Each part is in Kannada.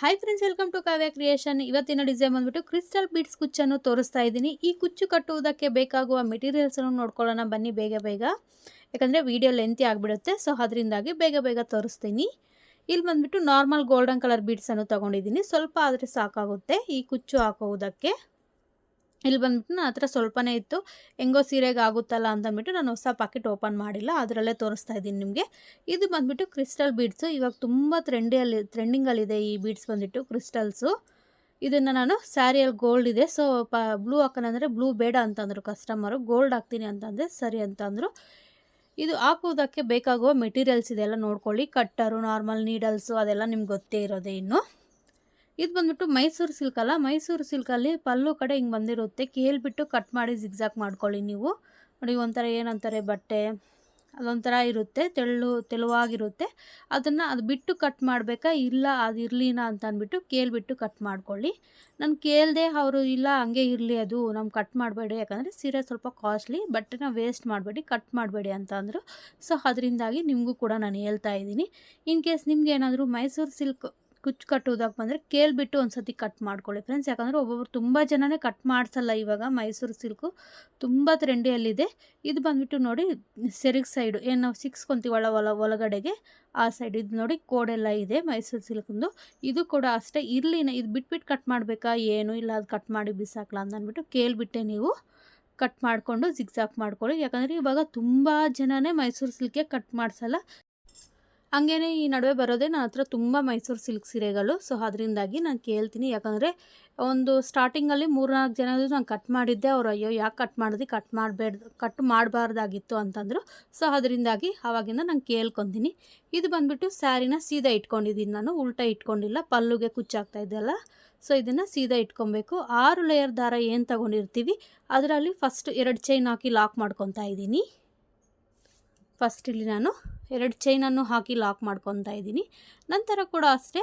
Hi friends welcome to Kavya creation ಇವತ್ತಿನ ಡಿಸೈನ್ ಬಂದ್ಬಿಟ್ಟು ಕ್ರಿಸ್ಟಲ್ ಬೀಡ್ಸ್ ಕುಚ್ಚನ್ನು ತೋರಿಸ್ತಾ ಇದ್ದೀನಿ. ಈ ಕುಚ್ಚು ಕಟ್ಟುವುದಕ್ಕೆ ಬೇಕಾಗುವ ಮೆಟೀರಿಯಲ್ಸನ್ನು ನೋಡ್ಕೊಳ್ಳೋಣ. ಬನ್ನಿ ಬೇಗ ಬೇಗ. ಯಾಕಂದರೆ ವಿಡಿಯೋ ಲೆಂತಿ ಆಗಿಬಿಡುತ್ತೆ ಸೊ ಅದರಿಂದಾಗಿ ಬೇಗ ಬೇಗ ತೋರಿಸ್ತೀನಿ. ಇಲ್ಲಿ ಬಂದ್ಬಿಟ್ಟು ನಾರ್ಮಲ್ ಗೋಲ್ಡನ್ ಕಲರ್ ಬೀಡ್ಸನ್ನು ತೊಗೊಂಡಿದ್ದೀನಿ. ಸ್ವಲ್ಪ ಆದರೆ ಸಾಕಾಗುತ್ತೆ ಈ ಕುಚ್ಚು ಹಾಕೋದಕ್ಕೆ ಇಲ್ಲಿ ಬಂದ್ಬಿಟ್ಟು ನನ್ನ ಹತ್ರ ಸ್ವಲ್ಪನೇ ಇತ್ತು. ಹೆಂಗೋ ಸೀರೆಗೆ ಆಗುತ್ತಲ್ಲ ಅಂತಂದ್ಬಿಟ್ಟು ನಾನು ಹೊಸ ಪಾಕೆಟ್ ಓಪನ್ ಮಾಡಿಲ್ಲ. ಅದರಲ್ಲೇ ತೋರಿಸ್ತಾ ಇದ್ದೀನಿ ನಿಮಗೆ. ಇದು ಬಂದುಬಿಟ್ಟು ಕ್ರಿಸ್ಟಲ್ ಬೀಡ್ಸು. ಇವಾಗ ತುಂಬ ಟ್ರೆಂಡಿಯಲ್ಲಿ ಟ್ರೆಂಡಿಂಗಲ್ಲಿದೆ ಈ ಬೀಡ್ಸ್ ಬಂದುಬಿಟ್ಟು ಕ್ರಿಸ್ಟಲ್ಸು. ಇದನ್ನು ನಾನು ಸ್ಯಾರಿಯಲ್ಲಿ ಗೋಲ್ಡ್ ಇದೆ. ಸೊ ಪ ಬ್ಲೂ ಹಾಕೋಣಂದರೆ ಬ್ಲೂ ಬೇಡ ಅಂತಂದರು ಕಸ್ಟಮರು ಗೋಲ್ಡ್ ಹಾಕ್ತೀನಿ ಅಂತಂದರೆ ಸರಿ ಅಂತಂದರು. ಇದು ಹಾಕೋದಕ್ಕೆ ಬೇಕಾಗುವ ಮೆಟೀರಿಯಲ್ಸ್ ಇದೆಲ್ಲ ನೋಡ್ಕೊಳ್ಳಿ. ಕಟ್ಟರು ನಾರ್ಮಲ್ ನೀಡಲ್ಸು ಅದೆಲ್ಲ ನಿಮ್ಗೆ ಗೊತ್ತೇ ಇರೋದೇ ಇನ್ನು. ಇದು ಬಂದ್ಬಿಟ್ಟು ಮೈಸೂರು ಸಿಲ್ಕ್ ಅಲ್ಲ? ಮೈಸೂರು ಸಿಲ್ಕಲ್ಲಿ ಪಲ್ಲು ಕಡೆ ಹಿಂಗೆ ಬಂದಿರುತ್ತೆ. ಕೇಳ್ಬಿಟ್ಟು ಕಟ್ ಮಾಡಿ ಜಿಗ್ಜಾಕ್ ಮಾಡ್ಕೊಳ್ಳಿ ನೀವು. ನೋಡಿ, ಒಂಥರ ಏನಂತಾರೆ ಬಟ್ಟೆ? ಅದೊಂಥರ ಇರುತ್ತೆ. ತೆಳ್ಳು, ತೆಳುವಾಗಿರುತ್ತೆ. ಅದನ್ನು ಅದು ಬಿಟ್ಟು ಕಟ್ ಮಾಡಬೇಕಾ? ಇಲ್ಲ, ಅದು ಇರಲಿನ ಅಂತ ಅಂದ್ಬಿಟ್ಟು ಕೇಳ್ಬಿಟ್ಟು ಕಟ್ ಮಾಡ್ಕೊಳ್ಳಿ. ನಾನು ಕೇಳಿದೆ ಅವರು, ಇಲ್ಲ, ಹಂಗೆ ಇರಲಿ ಅದು. ನಮ್ಗೆ ಕಟ್ ಮಾಡಬೇಡಿ. ಯಾಕಂದರೆ ಸೀರೆ ಸ್ವಲ್ಪ ಕಾಸ್ಟ್ಲಿ ಬಟ್ಟೆನ ವೇಸ್ಟ್ ಮಾಡಬೇಡಿ ಕಟ್ ಮಾಡಬೇಡಿ ಅಂತ ಅಂದರು. ಸೊ ಅದರಿಂದಾಗಿ ನಿಮಗೂ ಕೂಡ ನಾನು ಹೇಳ್ತಾ ಇದ್ದೀನಿ. ಇನ್ ಕೇಸ್ ನಿಮ್ಗೆ ಏನಾದರೂ ಮೈಸೂರು ಸಿಲ್ಕ್ ಕುಚ್ಚು ಕಟ್ಟುವುದಕ್ಕೆ ಬಂದರೆ ಕೇಳಿಬಿಟ್ಟು ಒಂದು ಸತಿ ಕಟ್ ಮಾಡ್ಕೊಳ್ಳಿ ಫ್ರೆಂಡ್ಸ್. ಯಾಕಂದರೆ ಒಬ್ಬೊಬ್ರು ತುಂಬ ಜನನೇ ಕಟ್ ಮಾಡಿಸಲ್ಲ ಇವಾಗ. ಮೈಸೂರು ಸಿಲ್ಕು ತುಂಬ ಟ್ರೆಂಡಿಯಲ್ಲಿದೆ ಇದು ಬಂದುಬಿಟ್ಟು ನೋಡಿ ಸೆರಿಗೆ ಸೈಡು. ಏನು ನಾವು ಸಿಕ್ಸ್ಕೊಂತೀವಲ್ಲ ಒಳ ಒಳಗಡೆಗೆ, ಆ ಸೈಡ್. ಇದು ನೋಡಿ ಕೋಡೆಲ್ಲ ಇದೆ ಮೈಸೂರು ಸಿಲ್ಕಂದು. ಇದು ಕೂಡ ಅಷ್ಟೇ. ಇರಲಿ ಇದು ಬಿಟ್ಬಿಟ್ಟು ಕಟ್ ಮಾಡಬೇಕಾ? ಏನು ಇಲ್ಲ. ಅದು ಕಟ್ ಮಾಡಿ ಬಿಸಾಕಲ್ಲ ಅಂತ ಅಂದ್ಬಿಟ್ಟು ಕೇಳಿಬಿಟ್ಟೆ ನೀವು. ಕಟ್ ಮಾಡಿಕೊಂಡು ಜಿಗ್ಸಾಕ್ ಮಾಡ್ಕೊಳ್ಳಿ. ಯಾಕಂದರೆ ಇವಾಗ ತುಂಬ ಜನನೇ ಮೈಸೂರು ಸಿಲ್ಕೆ ಕಟ್ ಮಾಡಿಸಲ್ಲ. ಹಂಗೇನೆ ಈ ನಡುವೆ ಬರೋದೇ ನನ್ನ ಹತ್ರ ತುಂಬ ಮೈಸೂರು ಸಿಲ್ಕ್ ಸೀರೆಗಳು. ಸೊ ಅದರಿಂದಾಗಿ ನಾನು ಕೇಳ್ತೀನಿ. ಯಾಕಂದರೆ ಒಂದು ಸ್ಟಾರ್ಟಿಂಗಲ್ಲಿ ಮೂರ್ನಾಲ್ಕು ಜನದ್ದು ನಾನು ಕಟ್ ಮಾಡಿದ್ದೆ. ಅವ್ರು ಅಯ್ಯೋ, ಯಾಕೆ ಕಟ್ ಮಾಡಿದ್ವಿ ಕಟ್ ಮಾಡಬೇಡ ಕಟ್ ಮಾಡಬಾರ್ದಾಗಿತ್ತು ಅಂತಂದರು. ಸೊ ಅದರಿಂದಾಗಿ ಆವಾಗಿಂದ ನಾನು ಕೇಳ್ಕೊತೀನಿ. ಇದು ಬಂದುಬಿಟ್ಟು ಸ್ಯಾರಿನ ಸೀದಾ ಇಟ್ಕೊಂಡಿದ್ದೀನಿ ನಾನು. ಉಲ್ಟಾ ಇಟ್ಕೊಂಡಿಲ್ಲ. ಪಲ್ಲುಗೆ ಕುಚ್ಚಾಗ್ತಾ ಇದೆಯಲ್ಲ ಸೊ ಇದನ್ನು ಸೀದಾ ಇಟ್ಕೊಬೇಕು. ಆರು ಲೇಯರ್ ದಾರ ಏನು ತಗೊಂಡಿರ್ತೀವಿ? ಅದರಲ್ಲಿ ಫಸ್ಟ್ ಎರಡು ಚೈನ್ ಹಾಕಿ ಲಾಕ್ ಮಾಡ್ಕೊತಾ ಇದ್ದೀನಿ. ಫಸ್ಟ್ ಇಲ್ಲಿ ನಾನು ಎರಡು ಚೈನನ್ನು ಹಾಕಿ ಲಾಕ್ ಮಾಡ್ಕೊತಾ ಇದ್ದೀನಿ. ನಂತರ ಕೂಡ ಅಷ್ಟೇ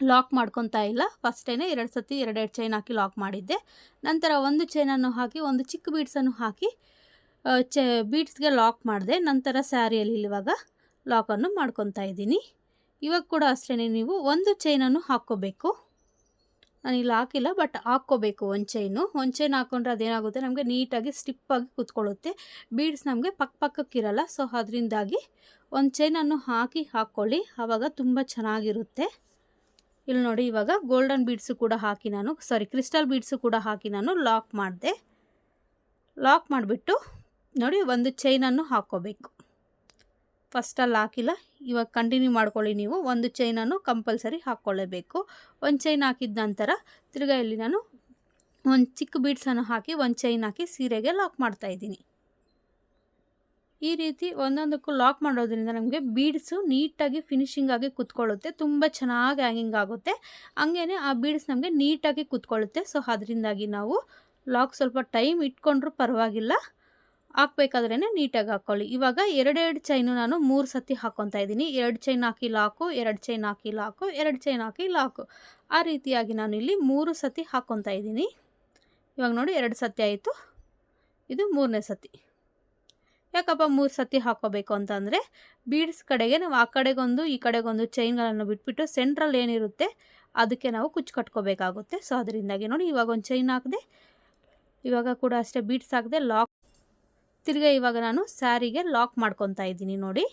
ಲಾಕ್ ಮಾಡ್ಕೊತಾ ಇಲ್ಲ. ಫಸ್ಟೇ ಎರಡು ಸತಿ ಎರಡೆರಡು ಚೈನ್ ಹಾಕಿ ಲಾಕ್ ಮಾಡಿದ್ದೆ. ನಂತರ ಒಂದು ಚೈನನ್ನು ಹಾಕಿ, ಒಂದು ಚಿಕ್ಕ ಬೀಡ್ಸನ್ನು ಹಾಕಿ ಚ ಬೀಡ್ಸ್ಗೆ ಲಾಕ್ ಮಾಡಿದೆ. ನಂತರ ಸ್ಯಾರಿಯಲ್ಲಿ ಇವಾಗ ಲಾಕನ್ನು ಮಾಡ್ಕೊತಾ ಇದ್ದೀನಿ. ಇವಾಗ ಕೂಡ ಅಷ್ಟೇ ನೀವು ಒಂದು ಚೈನನ್ನು ಹಾಕ್ಕೋಬೇಕು. ನಾನು ಇಲ್ಲಿ ಹಾಕಿಲ್ಲ ಬಟ್ ಹಾಕ್ಕೋಬೇಕು ಒಂದು ಚೈನ್ ಹಾಕ್ಕೊಂಡ್ರೆ ಅದೇನಾಗುತ್ತೆ? ನಮಗೆ ನೀಟಾಗಿ ಸ್ಟಿಪ್ಪಾಗಿ ಕೂತ್ಕೊಳ್ಳುತ್ತೆ. ಬೀಡ್ಸ್ ನಮಗೆ ಪಕ್ಕ ಪಕ್ಕಕ್ಕಿರಲ್ಲ ಸೊ ಅದರಿಂದಾಗಿ ಒಂದು ಚೈನನ್ನು ಹಾಕಿ ಹಾಕ್ಕೊಳ್ಳಿ. ಆವಾಗ ತುಂಬ ಚೆನ್ನಾಗಿರುತ್ತೆ. ಇಲ್ಲಿ ನೋಡಿ, ಇವಾಗ ಗೋಲ್ಡನ್ ಬೀಡ್ಸು ಕೂಡ ಹಾಕಿ ನಾನು ಸಾರಿ ಕ್ರಿಸ್ಟಲ್ ಬೀಡ್ಸು ಕೂಡ ಹಾಕಿ ನಾನು ಲಾಕ್ ಮಾಡಿದೆ. ಲಾಕ್ ಮಾಡಿಬಿಟ್ಟು ನೋಡಿ, ಒಂದು ಚೈನನ್ನು ಹಾಕ್ಕೋಬೇಕು. ಫಸ್ಟಲ್ಲಿ ಹಾಕಿಲ್ಲ. ಇವಾಗ ಕಂಟಿನ್ಯೂ ಮಾಡ್ಕೊಳ್ಳಿ ನೀವು. ಒಂದು ಚೈನನ್ನು ಕಂಪಲ್ಸರಿ ಹಾಕ್ಕೊಳ್ಳೇಬೇಕು. ಒಂದು ಚೈನ್ ಹಾಕಿದ ನಂತರ ತಿರ್ಗಾ ಇಲ್ಲಿ ನಾನು ಒಂದು ಚಿಕ್ಕ ಬೀಡ್ಸನ್ನು ಹಾಕಿ ಒಂದು ಚೈನ್ ಹಾಕಿ ಸೀರೆಗೆ ಲಾಕ್ ಮಾಡ್ತಾಯಿದ್ದೀನಿ ಈ ರೀತಿ ಒಂದೊಂದಕ್ಕೂ ಲಾಕ್ ಮಾಡೋದ್ರಿಂದ ನಮಗೆ ಬೀಡ್ಸು ನೀಟಾಗಿ ಫಿನಿಶಿಂಗ್ ಆಗಿ ಕುತ್ಕೊಳ್ಳುತ್ತೆ. ತುಂಬ ಚೆನ್ನಾಗಿ ಹ್ಯಾಂಗಿಂಗ್ ಆಗುತ್ತೆ. ಹಂಗೇ ಆ ಬೀಡ್ಸ್ ನಮಗೆ ನೀಟಾಗಿ ಕುತ್ಕೊಳ್ಳುತ್ತೆ. ಸೊ ಅದರಿಂದಾಗಿ ನಾವು ಲಾಕ್ ಸ್ವಲ್ಪ ಟೈಮ್ ಇಟ್ಕೊಂಡ್ರೂ ಪರವಾಗಿಲ್ಲ. ಹಾಕ್ಬೇಕಾದ್ರೇ ನೀಟಾಗಿ ಹಾಕ್ಕೊಳ್ಳಿ. ಇವಾಗ ಎರಡೆರಡು ಚೈನು ನಾನು ಮೂರು ಸತಿ ಹಾಕ್ಕೊತಾ ಇದ್ದೀನಿ. ಎರಡು ಚೈನ್ ಹಾಕಿ ಲಾಕು ಎರಡು ಚೈನ್ ಹಾಕಿ ಲಾಕು ಎರಡು ಚೈನ್ ಹಾಕಿ ಲಾಕು ಆ ರೀತಿಯಾಗಿ ನಾನು ಇಲ್ಲಿ ಮೂರು ಸತಿ ಹಾಕ್ಕೊತಾ ಇದ್ದೀನಿ. ಇವಾಗ ನೋಡಿ ಎರಡು ಸತಿ ಆಯಿತು. ಇದು ಮೂರನೇ ಸತಿ. ಯಾಕಪ್ಪ ಮೂರು ಸತಿ ಹಾಕೋಬೇಕು ಅಂತಂದರೆ ಬೀಡ್ಸ್ ಕಡೆಗೆ ನಾವು ಆ ಕಡೆಗೊಂದು, ಈ ಕಡೆಗೊಂದು ಚೈನ್ಗಳನ್ನು ಬಿಟ್ಬಿಟ್ಟು ಸೆಂಟ್ರಲ್ಲಿ ಏನಿರುತ್ತೆ ಅದಕ್ಕೆ ನಾವು ಕುಚ್ಚು ಕಟ್ಕೋಬೇಕಾಗುತ್ತೆ. ಸೊ ಅದರಿಂದಾಗಿ ನೋಡಿ ಇವಾಗ ಒಂದು ಚೈನ್ ಹಾಕಿದೆ, ಇವಾಗ ಕೂಡ ಅಷ್ಟೇ ಬೀಡ್ಸ್ ಹಾಕಿದೆ ಲಾಕ್ ತಿರ್ಗಾ ಇವಾಗ ನಾನು ಸ್ಯಾರಿಗೆ ಲಾಕ್ ಮಾಡ್ಕೊತಾ ಇದ್ದೀನಿ ನೋಡಿ.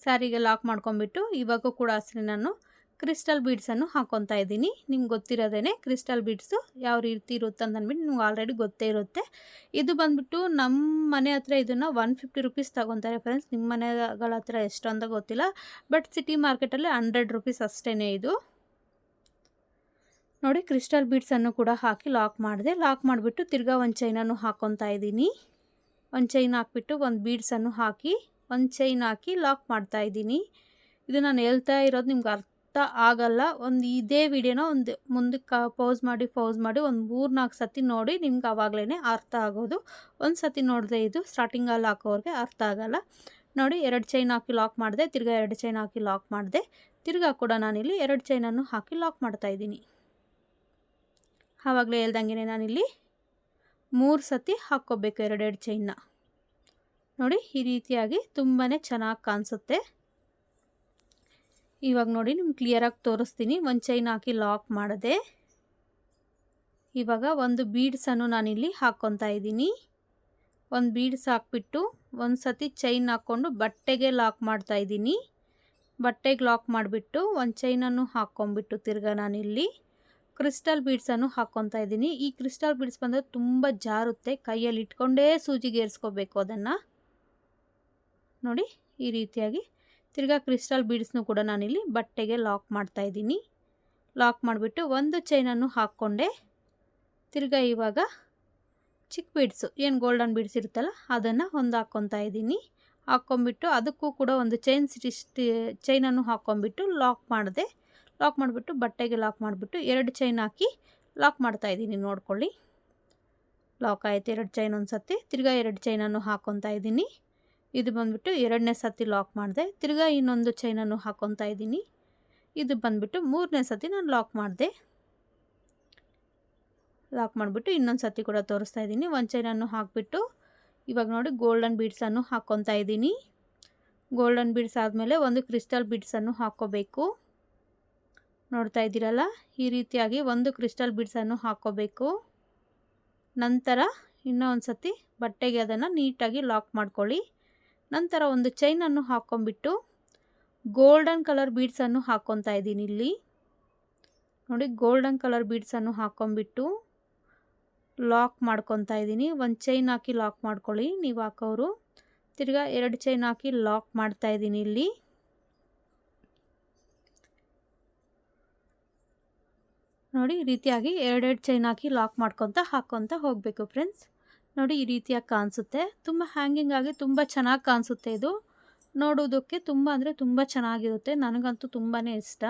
ಸ್ಯಾರಿಗೆ ಲಾಕ್ ಮಾಡ್ಕೊಂಬಿಟ್ಟು ಇವಾಗೂ ಕೂಡ ಅಷ್ಟೇ ನಾನು ಕ್ರಿಸ್ಟಲ್ ಬೀಡ್ಸನ್ನು ಹಾಕ್ಕೊತಾ ಇದ್ದೀನಿ. ನಿಮ್ಗೆ ಗೊತ್ತಿರೋದೇ ಕ್ರಿಸ್ಟಲ್ ಬೀಡ್ಸು ಯಾವ ರೀತಿ ಇರುತ್ತೆ ಅಂತ ಅಂದ್ಬಿಟ್ಟು ನಿಮ್ಗೆ ಆಲ್ರೆಡಿ ಗೊತ್ತೇ ಇರುತ್ತೆ. ಇದು ಬಂದುಬಿಟ್ಟು ನಮ್ಮ ಮನೆ ಹತ್ರ ಇದನ್ನು ಒನ್ ಫಿಫ್ಟಿ ರುಪೀಸ್ ತೊಗೊತಾರೆ ಫ್ರೆಂಡ್ಸ್ ನಿಮ್ಮ ಮನೆಗಳ ಹತ್ರ ಎಷ್ಟು ಅಂತ ಗೊತ್ತಿಲ್ಲ. ಬಟ್ ಸಿಟಿ ಮಾರ್ಕೆಟಲ್ಲಿ ಹಂಡ್ರೆಡ್ ರುಪೀಸ್ ಅಷ್ಟೇ ಇದು. ನೋಡಿ ಕ್ರಿಸ್ಟಲ್ ಬೀಡ್ಸನ್ನು ಕೂಡ ಹಾಕಿ ಲಾಕ್ ಮಾಡಿದೆ. ಲಾಕ್ ಮಾಡಿಬಿಟ್ಟು ತಿರ್ಗಾ ಒಂದು ಚೈನನ್ನು ಹಾಕ್ಕೊತಾ ಇದ್ದೀನಿ. ಒಂದು ಚೈನ್ ಹಾಕ್ಬಿಟ್ಟು ಒಂದು ಬೀಡ್ಸನ್ನು ಹಾಕಿ, ಒಂದು ಚೈನ್ ಹಾಕಿ ಲಾಕ್ ಮಾಡ್ತಾ ಇದ್ದೀನಿ. ಇದು ನಾನು ಹೇಳ್ತಾ ಇರೋದು ನಿಮ್ಗೆ ಅರ್ಥ ಆಗಲ್ಲ. ಒಂದು ಇದೇ ವಿಡಿಯೋನ ಒಂದು ಮುಂದಕ್ಕೆ ಪೌಸ್ ಮಾಡಿ ಪೌಸ್ ಮಾಡಿ ಒಂದು ಮೂರು ನಾಲ್ಕು ಸತಿ ನೋಡಿ ನಿಮ್ಗೆ ಆವಾಗಲೇ ಅರ್ಥ ಆಗೋದು. ಒಂದು ಸತಿ ನೋಡಿದೆ ಇದು ಸ್ಟಾರ್ಟಿಂಗಲ್ಲಿ ಹಾಕೋರಿಗೆ ಅರ್ಥ ಆಗಲ್ಲ. ನೋಡಿ ಎರಡು ಚೈನ್ ಹಾಕಿ ಲಾಕ್ ಮಾಡಿದೆ, ತಿರ್ಗಾ ಎರಡು ಚೈನ್ ಹಾಕಿ ಲಾಕ್ ಮಾಡಿದೆ. ತಿರ್ಗಾ ಕೂಡ ನಾನಿಲ್ಲಿ ಎರಡು ಚೈನನ್ನು ಹಾಕಿ ಲಾಕ್ ಮಾಡ್ತಾಯಿದ್ದೀನಿ ಆವಾಗಲೇ ಹೇಳ್ದಂಗೆ ನಾನಿಲ್ಲಿ ಮೂರು ಸತಿ ಹಾಕ್ಕೋಬೇಕು ಎರಡೆರಡು ಚೈನ್ನ. ನೋಡಿ, ಈ ರೀತಿಯಾಗಿ ತುಂಬಾ ಚೆನ್ನಾಗಿ ಕಾಣಿಸುತ್ತೆ. ಇವಾಗ ನೋಡಿ, ನಿಮ್ಗೆ ಕ್ಲಿಯರಾಗಿ ತೋರಿಸ್ತೀನಿ. ಒಂದು ಚೈನ್ ಹಾಕಿ ಲಾಕ್ ಮಾಡಿದೆ. ಇವಾಗ ಒಂದು ಬೀಡ್ಸನ್ನು ನಾನಿಲ್ಲಿ ಹಾಕ್ಕೊತಾ ಇದ್ದೀನಿ. ಒಂದು ಬೀಡ್ಸ್ ಹಾಕ್ಬಿಟ್ಟು ಒಂದು ಸತಿ ಚೈನ್ ಹಾಕ್ಕೊಂಡು ಬಟ್ಟೆಗೆ ಲಾಕ್ ಮಾಡ್ತಾ ಇದ್ದೀನಿ. ಬಟ್ಟೆಗೆ ಲಾಕ್ ಮಾಡಿಬಿಟ್ಟು ಒಂದು ಚೈನನ್ನು ಹಾಕ್ಕೊಂಬಿಟ್ಟು ತಿರ್ಗಾ ನಾನಿಲ್ಲಿ. ಕ್ರಿಸ್ಟಲ್ ಬೀಡ್ಸನ್ನು ಹಾಕ್ಕೊತಾ ಇದ್ದೀನಿ. ಈ ಕ್ರಿಸ್ಟಲ್ ಬೀಡ್ಸ್ ಬಂದರೆ ತುಂಬ ಜಾರುತ್ತೆ. ಕೈಯಲ್ಲಿ ಇಟ್ಕೊಂಡೇ ಸೂಜಿಗೆ ಏರಿಸ್ಕೋಬೇಕು ಅದನ್ನು. ನೋಡಿ, ಈ ರೀತಿಯಾಗಿ. ತಿರ್ಗಾ ಕ್ರಿಸ್ಟಲ್ ಬೀಡ್ಸ್ನು ಕೂಡ ನಾನಿಲ್ಲಿ ಬಟ್ಟೆಗೆ ಲಾಕ್ ಮಾಡ್ತಾ ಇದ್ದೀನಿ. ಲಾಕ್ ಮಾಡಿಬಿಟ್ಟು ಒಂದು ಚೈನನ್ನು ಹಾಕ್ಕೊಂಡೆ. ತಿರ್ಗಾ ಇವಾಗ ಚಿಕ್ಕ ಬೀಡ್ಸು, ಏನು ಗೋಲ್ಡನ್ ಬೀಡ್ಸ್ ಇರುತ್ತಲ್ಲ ಅದನ್ನು ಒಂದು ಹಾಕ್ಕೊತಾ ಇದ್ದೀನಿ. ಹಾಕ್ಕೊಂಬಿಟ್ಟು ಅದಕ್ಕೂ ಕೂಡ ಒಂದು ಚೈನ್ ಸ್ಟಿ ಚೈನನ್ನು ಹಾಕ್ಕೊಂಬಿಟ್ಟು ಲಾಕ್ ಮಾಡಿದೆ. ಲಾಕ್ ಮಾಡಿಬಿಟ್ಟು ಬಟ್ಟೆಗೆ ಲಾಕ್ ಮಾಡಿಬಿಟ್ಟು ಎರಡು ಚೈನ್ ಹಾಕಿ ಲಾಕ್ ಮಾಡ್ತಾ ಇದ್ದೀನಿ ನೋಡ್ಕೊಳ್ಳಿ. ಲಾಕ್ ಆಯಿತು ಎರಡು ಚೈನ್ ಒಂದು ಸತಿ ತಿರ್ಗಾ ಎರಡು ಚೈನನ್ನು ಹಾಕ್ಕೊತಾ ಇದ್ದೀನಿ. ಇದು ಬಂದುಬಿಟ್ಟು ಎರಡನೇ ಸತಿ ಲಾಕ್ ಮಾಡಿದೆ. ತಿರ್ಗಾ ಇನ್ನೊಂದು ಚೈನನ್ನು ಹಾಕ್ಕೊತಾ ಇದ್ದೀನಿ. ಇದು ಬಂದುಬಿಟ್ಟು ಮೂರನೇ ಸತಿ ನಾನು ಲಾಕ್ ಮಾಡಿದೆ. ಲಾಕ್ ಮಾಡಿಬಿಟ್ಟು ಇನ್ನೊಂದು ಸತಿ ಕೂಡ ತೋರಿಸ್ತಾ ಇದ್ದೀನಿ. ಒಂದು ಚೈನನ್ನು ಹಾಕಿಬಿಟ್ಟು ಇವಾಗ ನೋಡಿ ಗೋಲ್ಡನ್ ಬೀಡ್ಸನ್ನು ಹಾಕ್ಕೊತಾ ಇದ್ದೀನಿ. ಗೋಲ್ಡನ್ ಬೀಡ್ಸ್ ಆದಮೇಲೆ ಒಂದು ಕ್ರಿಸ್ಟಲ್ ಬೀಡ್ಸನ್ನು ಹಾಕ್ಕೋಬೇಕು. ನೋಡ್ತಾ ಇದ್ದೀರಲ್ಲ? ಈ ರೀತಿಯಾಗಿ ಒಂದು ಕ್ರಿಸ್ಟಲ್ ಬಿಡ್ಸನ್ನು ಹಾಕೋಬೇಕು. ನಂತರ ಇನ್ನೂ ಒಂದು ಸತಿ ಬಟ್ಟೆಗೆ ಅದನ್ನು ನೀಟಾಗಿ ಲಾಕ್ ಮಾಡ್ಕೊಳ್ಳಿ. ನಂತರ ಒಂದು ಚೈನನ್ನು ಹಾಕ್ಕೊಂಬಿಟ್ಟು ಗೋಲ್ಡನ್ ಕಲರ್ ಬೀಡ್ಸನ್ನು ಹಾಕ್ಕೊತಾ ಇದ್ದೀನಿ ಇಲ್ಲಿ. ನೋಡಿ, ಗೋಲ್ಡನ್ ಕಲರ್ ಬೀಡ್ಸನ್ನು ಹಾಕ್ಕೊಂಬಿಟ್ಟು ಲಾಕ್ ಮಾಡ್ಕೊತಾ ಇದ್ದೀನಿ. ಒಂದು ಚೈನ್ ಹಾಕಿ ಲಾಕ್ ಮಾಡ್ಕೊಳ್ಳಿ. ನೀವು ಹಾಕೋರು. ತಿರ್ಗಾ ಎರಡು ಚೈನ್ ಹಾಕಿ ಲಾಕ್ ಮಾಡ್ತಾ ಇದ್ದೀನಿ ಇಲ್ಲಿ. ನೋಡಿ ಈ ರೀತಿಯಾಗಿ ಎರಡೆರಡು ಚೈನ್ ಹಾಕಿ ಲಾಕ್ ಮಾಡ್ಕೊತ ಹಾಕ್ಕೊತ ಹೋಗಬೇಕು ಫ್ರೆಂಡ್ಸ್ ನೋಡಿ ಈ ರೀತಿಯಾಗಿ ಕಾಣಿಸುತ್ತೆ. ತುಂಬ ಹ್ಯಾಂಗಿಂಗ್ ಆಗಿ ತುಂಬ ಚೆನ್ನಾಗಿ ಕಾಣಿಸುತ್ತೆ ಇದು. ನೋಡೋದಕ್ಕೆ ತುಂಬ ಅಂದರೆ ತುಂಬ ಚೆನ್ನಾಗಿರುತ್ತೆ. ನನಗಂತೂ ತುಂಬಾ ಇಷ್ಟ.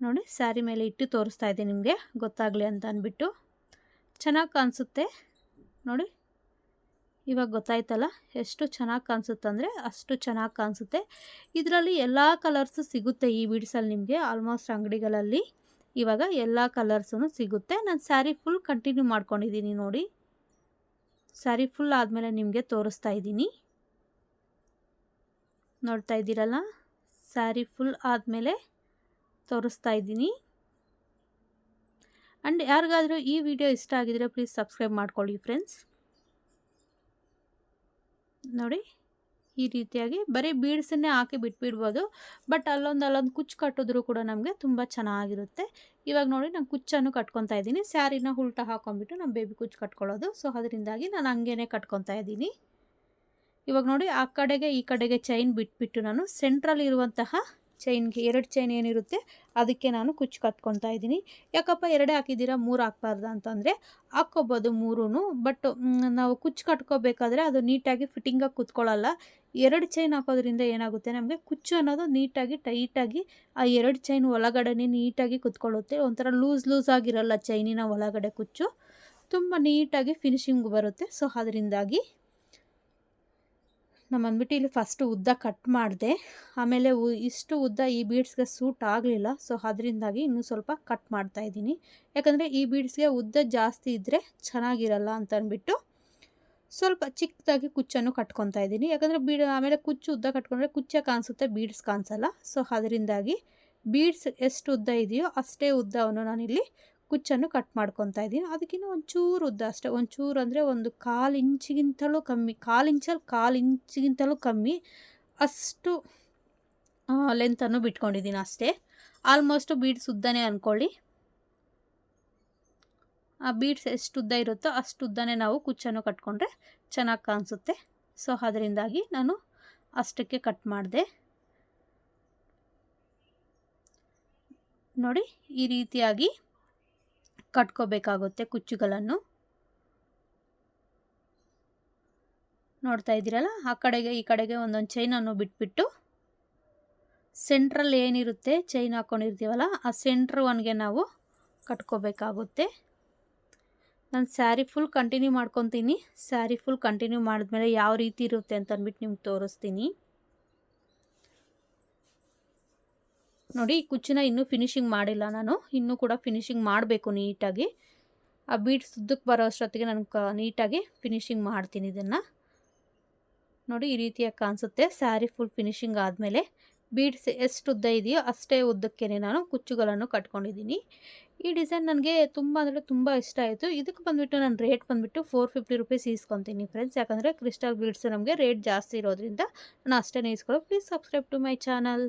ನೋಡಿ ಸ್ಯಾರಿ ಮೇಲೆ ಇಟ್ಟು ತೋರಿಸ್ತಾ ಇದ್ದೀನಿ ನಿಮಗೆ. ಗೊತ್ತಾಗಲಿ ಅಂತ ಅಂದ್ಬಿಟ್ಟು. ಚೆನ್ನಾಗಿ ಕಾಣಿಸುತ್ತೆ. ನೋಡಿ ಇವಾಗ ಗೊತ್ತಾಯ್ತಲ್ಲ ಎಷ್ಟು ಚೆನ್ನಾಗಿ ಕಾಣಿಸುತ್ತೆ ಅಂದರೆ ಅಷ್ಟು ಚೆನ್ನಾಗಿ ಕಾಣಿಸುತ್ತೆ. ಇದರಲ್ಲಿ ಎಲ್ಲ ಕಲರ್ಸು ಸಿಗುತ್ತೆ ಈ ಬೀಡ್ಸಲ್ಲಿ ನಿಮಗೆ ಆಲ್ಮೋಸ್ಟ್ ಅಂಗಡಿಗಳಲ್ಲಿ. ಇವಾಗ ಎಲ್ಲ ಕಲರ್ಸೂ ಸಿಗುತ್ತೆ. ನಾನು ಸ್ಯಾರಿ ಫುಲ್ ಕಂಟಿನ್ಯೂ ಮಾಡ್ಕೊಂಡಿದ್ದೀನಿ ನೋಡಿ. ಸ್ಯಾರಿ ಫುಲ್ ಆದಮೇಲೆ ನಿಮಗೆ ತೋರಿಸ್ತಾ ಇದ್ದೀನಿ. ನೋಡ್ತಾ ಇದ್ದೀರಲ್ಲ? ಸ್ಯಾರಿ ಫುಲ್ ಆದಮೇಲೆ ತೋರಿಸ್ತಾ ಇದ್ದೀನಿ. ಆ್ಯಂಡ್ ಯಾರಿಗಾದರೂ ಈ ವಿಡಿಯೋ ಇಷ್ಟ ಆಗಿದರೆ ಪ್ಲೀಸ್ ಸಬ್ಸ್ಕ್ರೈಬ್ ಮಾಡ್ಕೊಳ್ಳಿ ಫ್ರೆಂಡ್ಸ್. ನೋಡಿ. ಈ ರೀತಿಯಾಗಿ ಬರೀ ಬೀಡ್ಸನ್ನೇ ಹಾಕಿ ಬಿಟ್ಬಿಡ್ಬೋದು. ಬಟ್ ಅಲ್ಲೊಂದು ಅಲ್ಲೊಂದು ಕುಚ್ಚು ಕಟ್ಟಿದ್ರು ಕೂಡ ನಮಗೆ ತುಂಬ ಚೆನ್ನಾಗಿರುತ್ತೆ. ಇವಾಗ ನೋಡಿ ನಾನು ಕುಚ್ಚನ್ನು ಕಟ್ಕೊತಾ ಇದ್ದೀನಿ. ಸ್ಯಾರಿನ ಉಲ್ಟ ಹಾಕೊಂಡ್ಬಿಟ್ಟು ನಾನು ಬೇಬಿ ಕುಚ್ಚು ಕಟ್ಕೊಳ್ಳೋದು. ಸೊ ಅದರಿಂದಾಗಿ ನಾನು ಹಂಗೇನೆ ಕಟ್ಕೊತಾ ಇದ್ದೀನಿ. ಇವಾಗ ನೋಡಿ ಆ ಕಡೆಗೆ ಈ ಕಡೆಗೆ ಚೈನ್ ಬಿಟ್ಬಿಟ್ಟು ನಾನು ಸೆಂಟ್ರಲ್ ಇರುವಂತಹ ಚೈನ್ಗೆ ಎರಡು ಚೈನ್ ಏನಿರುತ್ತೆ, ಅದಕ್ಕೆ ನಾನು ಕುಚ್ಚು ಕಟ್ಕೊತಾ ಇದ್ದೀನಿ. ಯಾಕಪ್ಪ, ಎರಡೇ ಹಾಕಿದ್ದೀರಾ, ಮೂರು ಹಾಕ್ಬಾರ್ದು ಅಂತಂದರೆ, ಹಾಕ್ಕೋಬೋದು ಮೂರೂ ಬಟ್ ನಾವು ಕುಚ್ಚು ಕಟ್ಕೋಬೇಕಾದ್ರೆ ಅದು ನೀಟಾಗಿ ಫಿಟ್ಟಿಂಗಾಗಿ ಕೂತ್ಕೊಳ್ಳಲ್ಲ. ಎರಡು ಚೈನ್ ಹಾಕೋದ್ರಿಂದ ಏನಾಗುತ್ತೆ, ನಮಗೆ ಕುಚ್ಚು ಅನ್ನೋದು ನೀಟಾಗಿ ಟೈಟಾಗಿ ಆ ಎರಡು ಚೈನ್ ಒಳಗಡೆ ನೀಟಾಗಿ ಕುತ್ಕೊಳ್ಳುತ್ತೆ. ಒಂಥರ ಲೂಸ್ ಲೂಸ್ ಆಗಿರಲ್ಲ ಚೈನಿನ ಒಳಗಡೆ ಕುಚ್ಚು. ತುಂಬ ನೀಟಾಗಿ ಫಿನಿಶಿಂಗ್ ಬರುತ್ತೆ. ಸೊ ಅದರಿಂದಾಗಿ ನಮ್ಮ ಅಂದ್ಬಿಟ್ಟು ಇಲ್ಲಿ ಫಸ್ಟು ಉದ್ದ ಕಟ್ ಮಾಡಿದೆ. ಆಮೇಲೆ ಇಷ್ಟು ಉದ್ದ ಈ ಬೀಡ್ಸ್ಗೆ ಸೂಟ್ ಆಗಲಿಲ್ಲ. ಸೊ ಅದರಿಂದಾಗಿ ಇನ್ನೂ ಸ್ವಲ್ಪ ಕಟ್ ಮಾಡ್ತಾ ಇದ್ದೀನಿ. ಯಾಕಂದರೆ ಈ ಬೀಡ್ಸ್ಗೆ ಉದ್ದ ಜಾಸ್ತಿ ಇದ್ದರೆ ಚೆನ್ನಾಗಿರಲ್ಲ ಅಂತ ಅಂದ್ಬಿಟ್ಟು ಸ್ವಲ್ಪ ಚಿಕ್ಕದಾಗಿ ಕುಚ್ಚನ್ನು ಕಟ್ಕೊತಾ ಇದ್ದೀನಿ. ಯಾಕಂದರೆ ಬೀಡ್, ಆಮೇಲೆ ಕುಚ್ಚು ಉದ್ದ ಕಟ್ಕೊಂಡ್ರೆ ಕುಚ್ಚೆ ಕಾಣಿಸುತ್ತೆ ಬೀಡ್ಸ್ ಕಾಣಿಸಲ್ಲ. ಸೊ ಅದರಿಂದಾಗಿ ಬೀಡ್ಸ್ ಎಷ್ಟು ಉದ್ದ ಇದೆಯೋ ಅಷ್ಟೇ ಉದ್ದವನ್ನು ನಾನಿಲ್ಲಿ ಕುಚ್ಚನ್ನು ಕಟ್ ಮಾಡ್ಕೊತಾ ಇದ್ದೀನಿ. ಅದಕ್ಕಿಂತ ಒಂಚೂರು ಉದ್ದ ಅಷ್ಟೇ. ಒಂಚೂರು ಅಂದರೆ ಒಂದು ಕಾಲು ಇಂಚಿಗಿಂತಲೂ ಕಮ್ಮಿ, ಕಾಲು ಇಂಚಲ್ಲಿ ಕಾಲು ಇಂಚಿಗಿಂತಲೂ ಕಮ್ಮಿ ಅಷ್ಟು ಲೆಂತನ್ನು ಬಿಟ್ಕೊಂಡಿದ್ದೀನಿ ಅಷ್ಟೇ. ಆಲ್ಮೋಸ್ಟು ಬೀಡ್ಸ್ ಉದ್ದನೇ ಅಂದ್ಕೊಳ್ಳಿ ಆ ಬೀಡ್ಸ್ ಎಷ್ಟು ಉದ್ದ ಇರುತ್ತೋ ಅಷ್ಟು ಉದ್ದನೇ ನಾವು ಕುಚ್ಚನ್ನು ಕಟ್ಕೊಂಡ್ರೆ ಚೆನ್ನಾಗಿ ಕಾಣಿಸುತ್ತೆ. ಸೊ ಅದರಿಂದಾಗಿ ನಾನು ಅಷ್ಟಕ್ಕೆ ಕಟ್ ಮಾಡಿದೆ. ನೋಡಿ, ಈ ರೀತಿಯಾಗಿ ಕಟ್ಕೋಬೇಕಾಗುತ್ತೆ ಕುಚ್ಚುಗಳನ್ನು. ನೋಡ್ತಾ ಇದ್ದೀರಲ್ಲ? ಆ ಕಡೆಗೆ, ಈ ಕಡೆಗೆ ಒಂದೊಂದು ಚೈನನ್ನು ಬಿಟ್ಬಿಟ್ಟು ಸೆಂಟ್ರಲ್ಲಿ ಏನಿರುತ್ತೆ ಚೈನ್ ಹಾಕ್ಕೊಂಡಿರ್ತೀವಲ್ಲ ಆ ಸೆಂಟ್ರ್ ಒನ್ಗೆ ನಾವು ಕಟ್ಕೋಬೇಕಾಗುತ್ತೆ. ನಾನು ಸ್ಯಾರಿ ಫುಲ್ ಕಂಟಿನ್ಯೂ ಮಾಡ್ಕೊತೀನಿ. ಸ್ಯಾರಿ ಫುಲ್ ಕಂಟಿನ್ಯೂ ಮಾಡಿದ್ಮೇಲೆ ಯಾವ ರೀತಿ ಇರುತ್ತೆ ಅಂತ ಅಂದ್ಬಿಟ್ಟು ನಿಮ್ಗೆ ತೋರಿಸ್ತೀನಿ. ನೋಡಿ, ಈ ಕುಚ್ಚಿನ ಇನ್ನೂ ಫಿನಿಶಿಂಗ್ ಮಾಡಿಲ್ಲ ನಾನು. ಇನ್ನೂ ಕೂಡ ಫಿನಿಶಿಂಗ್ ಮಾಡಬೇಕು ನೀಟಾಗಿ. ಆ ಬೀಟ್ ಸುದ್ದಕ್ಕೆ ಬರೋ ಅಷ್ಟೊತ್ತಿಗೆ ನಾನು ಕ, ನೀಟಾಗಿ ಫಿನಿಶಿಂಗ್ ಮಾಡ್ತೀನಿ ಇದನ್ನು. ನೋಡಿ, ಈ ರೀತಿಯಾಗಿ ಕಾಣಿಸುತ್ತೆ. ಸ್ಯಾರಿ ಫುಲ್ ಫಿನಿಶಿಂಗ್ ಆದಮೇಲೆ ಬೀಡ್ಸ್ ಎಷ್ಟು ಉದ್ದ ಇದೆಯೋ ಅಷ್ಟೇ ಉದ್ದಕ್ಕೆ ನಾನು ಕುಚ್ಚುಗಳನ್ನು ಕಟ್ಕೊಂಡಿದ್ದೀನಿ. ಈ ಡಿಸೈನ್ ನನಗೆ ತುಂಬ ಅಂದರೆ ತುಂಬ ಇಷ್ಟ ಆಯಿತು. ಇದಕ್ಕೆ ಬಂದುಬಿಟ್ಟು ನಾನು ರೇಟ್ ಬಂದುಬಿಟ್ಟು ಫೋರ್ ಫಿಫ್ಟಿ ರುಪೀಸ್ ಇಸ್ಕೊತೀನಿ ಫ್ರೆಂಡ್ಸ್ ಯಾಕಂದರೆ ಕ್ರಿಸ್ಟಲ್ ಬೀಡ್ಸ್ ನಮಗೆ ರೇಟ್ ಜಾಸ್ತಿ ಇರೋದ್ರಿಂದ ನಾನು ಅಷ್ಟೇ ಇಸ್ಕೊಳ್ಳೋ please subscribe to my channel